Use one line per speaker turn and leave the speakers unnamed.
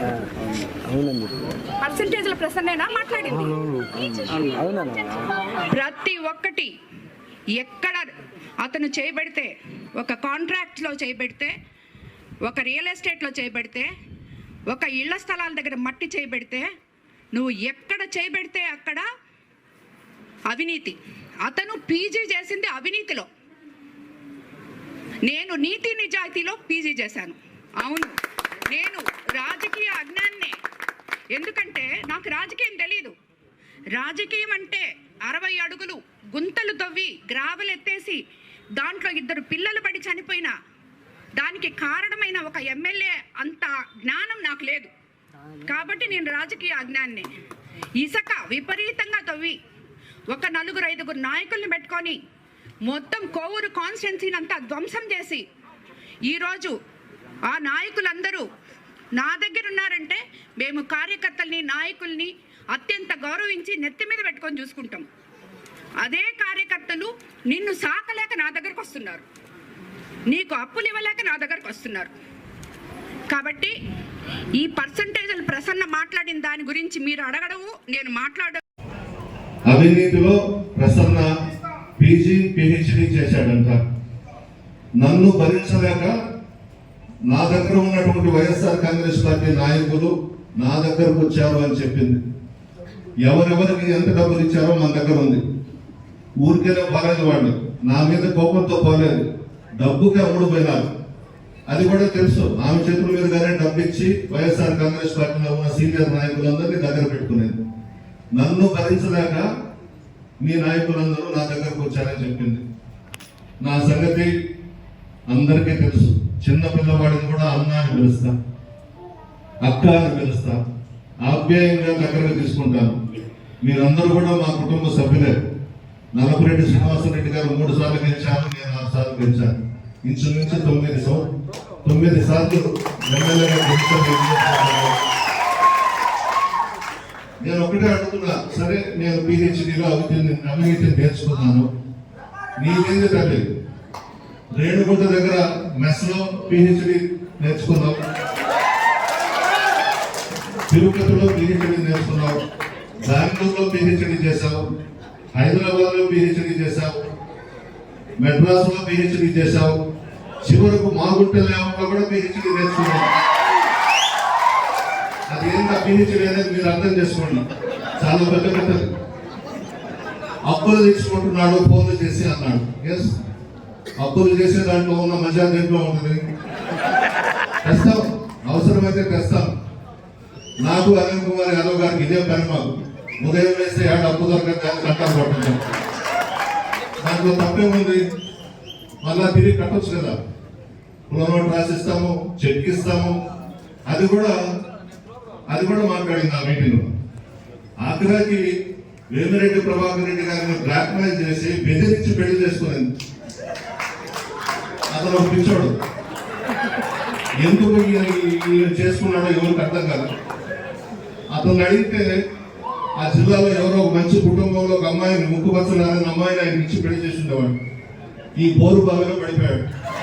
అవునండి.
పర్సంటేజ్ల ప్రసన్నేనా మాట్లాడింది. ప్రతి ఒక్కటి ఎక్కడ అతను చేయబడితే ఒక కాంట్రాక్ట్లో చేయబడితే ఒక రియల్ ఎస్టేట్లో చేయబడితే ఒక ఇళ్ళ స్థలాల దగ్గర మట్టి చేయబడితే నువ్వు ఎక్కడ చేయబడితే అక్కడ అవినీతి. అతను పీజీ చేసింది అవినీతిలో. నేను నీతి నిజాయితీలో పీజీ చేశాను. అవును. నేను రాజకీయ అజ్ఞాన్నే. ఎందుకంటే నాకు రాజకీయం తెలియదు రాజకీయం అంటే అరవై అడుగులు గుంతలు తవ్వి గ్రావెలు ఎత్తేసి దాంట్లో ఇద్దరు పిల్లలు పడి చనిపోయిన దానికి కారణమైన ఒక ఎమ్మెల్యే అంత జ్ఞానం నాకు లేదు. కాబట్టి నేను రాజకీయ అజ్ఞాన్ని. ఇసుక విపరీతంగా తవ్వి ఒక నలుగురు ఐదుగురు నాయకుల్ని పెట్టుకొని మొత్తం కోవూరు కాన్స్టిట్యున్సీని అంతా ధ్వంసం చేసి ఈరోజు ఆ నాయకులందరూ నా దగ్గర ఉన్నారంటే మేము కార్యకర్తల్ని నాయకుల్ని అత్యంత గౌరవించి నెత్తి మీద పెట్టుకొని చూసుకుంటాం. అదే కార్యకర్తలు నిన్ను సాకలేక నా దగ్గరకు వస్తున్నారు. నీకు అప్పులు ఇవ్వలేక నా దగ్గరకు వస్తున్నారు. కాబట్టి ఈ పర్సంటేజ్లు ప్రసన్న మాట్లాడిన దాని గురించి మీరు అడగడము నేను మాట్లాడ
అవినీతిలో ప్రసన్న పీజీ పిహెచ్డి చేశాడంట. నన్ను భరించలేక నా దగ్గర ఉన్నటువంటి వైఎస్ఆర్ కాంగ్రెస్ పార్టీ నాయకులు నా దగ్గరకు వచ్చారు అని చెప్పింది. ఎవరెవరికి ఎంత డబ్బులు ఇచ్చారో మన దగ్గర ఉంది. ఊరికేనే పోలేదు వాళ్ళు. నా మీద కోపంతో పోలేదు. డబ్బుకి అమ్ముడు పోయినారు అది కూడా తెలుసు. ఆమె చేతుల మీదుగానే డబ్బు ఇచ్చి వైఎస్ఆర్ కాంగ్రెస్ పార్టీలో ఉన్న సీనియర్ నాయకులందరినీ దగ్గర పెట్టుకునేది. నన్ను భరించలేక మీ నాయకులందరూ నా దగ్గరకు వచ్చారని చెప్పింది. నా సంగతి అందరికీ తెలుసు. చిన్న పిల్లవాడిని కూడా అన్న అని పిలుస్తా. అక్క అని పిలుస్తా. ఆప్యాయంగా దగ్గరకు తీసుకుంటాను. మీరందరూ కూడా మా కుటుంబ సభ్యులే. నలపరెడ్డి శ్రీనివాసరెడ్డి గారు మూడు సార్లు గెలిచాను నేను ఆరు సార్లు గెలిచాను. ఇంచుమించు తొమ్మిది సో తొమ్మిది సార్లు ఎమ్మెల్యేగా గెలిచాను. నేను ఒకటే అడుగుతున్నా. సరే నేను పిహెచ్డిలో అవుతుంది అవినీతిని నేర్చుకున్నాను. నీకేంది తల్లి రేణుగుంట దగ్గర మెస్లో పిహెచ్డి నేర్చుకున్నావు. తిరుపతిలో పిహెచ్డి నేర్చుకున్నావు. బెంగళూరులో పిహెచ్డి చేశావు. హైదరాబాద్లో పిహెచ్డి చేశావు. మెడ్రాస్లో పిహెచ్డి చేశావు. చివరకు మాగుంట లేకుండా కూడా పిహెచ్డి నేర్చుకున్నావు. అది ఏంటి పిహెచ్డి అనేది మీరు అర్థం చేసుకోండి. చాలా పెద్ద పెద్ద అప్పులు తెచ్చుకుంటున్నాడు ఫోన్లు చేసి అన్నాడు. ఎస్ అప్పులు చేసే దాంట్లో ఉన్న మజా దేంట్లో ఉంటుంది? తెస్తాం. అవసరమైతే తెస్తాం. నాకు అనిల్ కుమార్ యాదవ్ గారికి ఇదే పని మాకు. ఉదయం వేస్తే ఏడు అప్పు దొరకదు దాన్ని కట్టాలి దాంట్లో దాంట్లో తప్పేముంది మళ్ళా తిరిగి కట్టొచ్చు కదా. పునర్నోట్ రాసిస్తాము చెక్ ఇస్తాము. అది కూడా అది కూడా మాట్లాడింది ఆ మీటింగ్లో. ఆఖరాకి వేమిరెడ్డి ప్రభాకర్ రెడ్డి గారిని బ్లాక్ మెయిల్ చేసి బెదిరించి పెళ్ళి చేసుకునేది. అతను ఒక ఎందుకు ఈ- చేసుకున్నాడో ఎవరికి అర్థం కాదు. అతను అడిగితే ఆ జిల్లాలో ఎవరో ఒక మంచి కుటుంబంలో ఒక అమ్మాయిని ముక్కు అమ్మాయిని ఆయన ఇచ్చి పెళ్ళి చేసి ఉండేవాడు. ఈ బోరు బావిలో పడిపోయాడు.